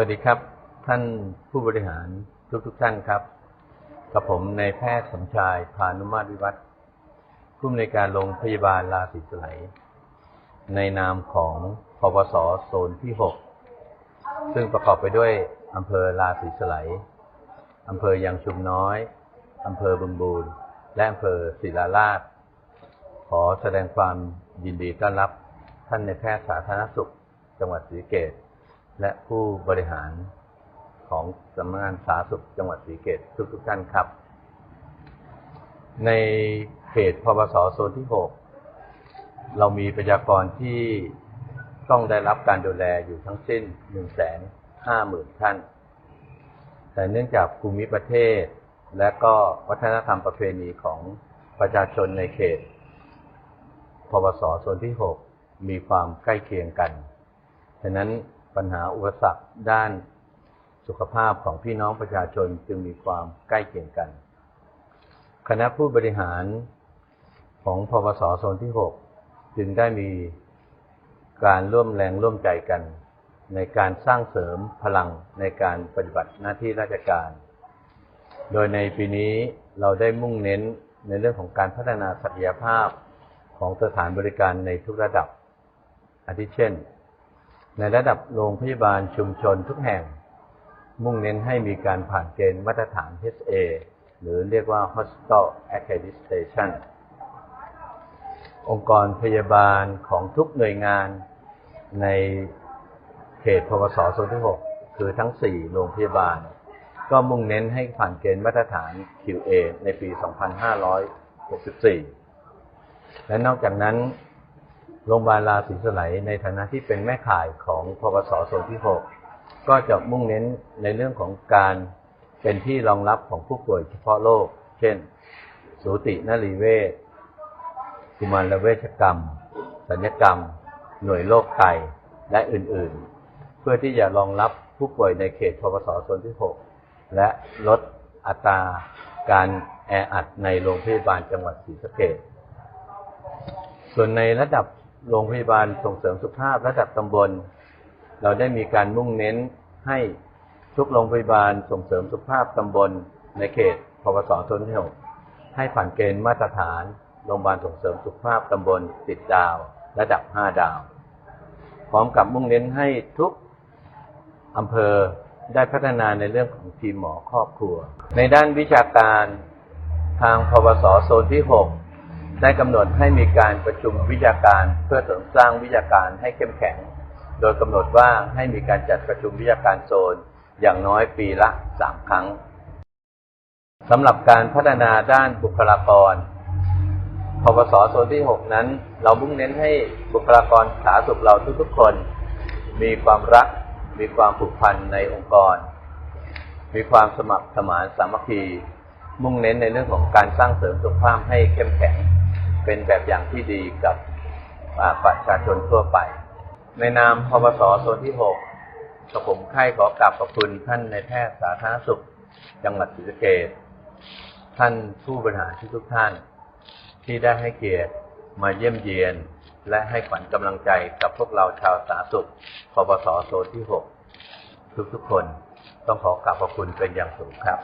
วัสดีครับ ท่านผู้บริหารทุกทุกท่านครับกับผมในแพทย์สมชายพานุมาตรวิวัฒน์ผู้อำนวยการโรงพยาบาลราศีสไลในนามของพปสโซนที่ 6 ซึ่งประกอบไปด้วยอำเภอราศีสไลอำเภอยางชุมน้อยอำเภอบึงบูรและอำเภอศิลาราช ขอแสดงความยินดีต้อนรับท่านในแพทย์สาธารณสุข จังหวัดศรีเกษ และผู้บริหารของสำนักงานสาธารณสุขจังหวัดศรีเกษทุกๆท่านครับ ในเขตพบสโซนที่ 6 เรามีประชากรที่ต้องได้รับการดูแลอยู่ทั้งสิ้น 150,000 ท่าน แต่เนื่องจากภูมิประเทศ และก็วัฒนธรรมประเพณีของประชาชนในเขตพบสโซนที่ 6 มีความใกล้เคียงกัน ฉะนั้น ปัญหาอุปสรรคด้านสุขภาพของพี่น้องประชาชนจึงมีความใกล้เคียงกัน คณะผู้บริหารของพบสโซนที่ 6 จึงได้มีการร่วมแรงร่วมใจกัน ในการสร้างเสริมพลังในการปฏิบัติหน้าที่ราชการ โดยในปีนี้เราได้มุ่งเน้นในเรื่องของการพัฒนาศักยภาพของสถานบริการในทุกระดับอาทิเช่น ในระดับโรงพยาบาลชุมชนทุกแห่ง มุ่งเน้นให้มีการผ่านเกณฑ์มาตรฐาน HA หรือเรียกว่า Hospital Accreditation องค์กรพยาบาลของทุกหน่วยงานในเขตพวสโซนที่ 6 คือทั้ง 4 โรงพยาบาล ก็มุ่งเน้นให้ผ่านเกณฑ์มาตรฐาน QA ในปี 2564 และนอกจากนั้น โรงพยาบาลราศีสไลในฐานะที่เป็นแม่ข่ายของพวสโซนที่ 6 ก็จะมุ่งเน้นในเรื่องของการเป็นที่รองรับของผู้ป่วยเฉพาะโรค เช่น สูตินรีเวชกุมารเวชกรรม สัญญกรรม หน่วยโรคไต และอื่นๆ เพื่อที่จะรองรับผู้ป่วยในเขตพปสโซนที่ 6 และลดอัตราการแออัดในโรงพยาบาลจังหวัดศรีสะเกษส่วนในระดับ โรงพยาบาลส่งเสริมสุขภาพระดับตำบล เราได้มีการมุ่งเน้นให้ทุกโรงพยาบาลส่งเสริมสุขภาพตำบล ในเขตพปสโซนที่6ให้ผ่านเกณฑ์มาตรฐาน โรงพยาบาลส่งเสริมสุขภาพตำบลติดดาว ระดับ 5 ดาว พร้อมกับมุ่งเน้นให้ทุกอำเภอได้พัฒนาในเรื่องของทีมหมอครอบครัว ในด้านวิชาการทางพปสโซนที่ 6 ได้กำหนดให้มีการประชุมวิชาการเพื่อเสริมสร้างวิชาการให้เข้มแข็ง โดยกำหนดว่าให้มีการจัดประชุมวิชาการโซน อย่างน้อยปีละ3ครั้งสำหรับการพัฒนาด้านบุคลากรพปสโซนที่ 6 นั้น เรามุ่งเน้นให้บุคลากรสาธารณสุขเราทุกๆคน มีความรัก มีความผูกพันในองค์กร มีความสมัครสมานสามัคคี มุ่งเน้นในเรื่องของการสร้างเสริมสุขภาพให้เข้มแข็ง เป็นแบบอย่างที่ดีกับประชาชนทั่วไป ในนามพปสโซนที่6กับผมไข้ขอกราบขอบคุณท่านในแพทย์สาธารณสุข จังหวัดศรีสะเกษท่านผู้บริหารทุกท่าน ที่ได้ให้เกียรติมาเยี่ยมเยียน และให้ขวัญกำลังใจกับพวกเราชาวสาธารณสุขพปสโซนที่6ทุกๆคนต้องขอกราบขอบคุณเป็นอย่างสูงครับ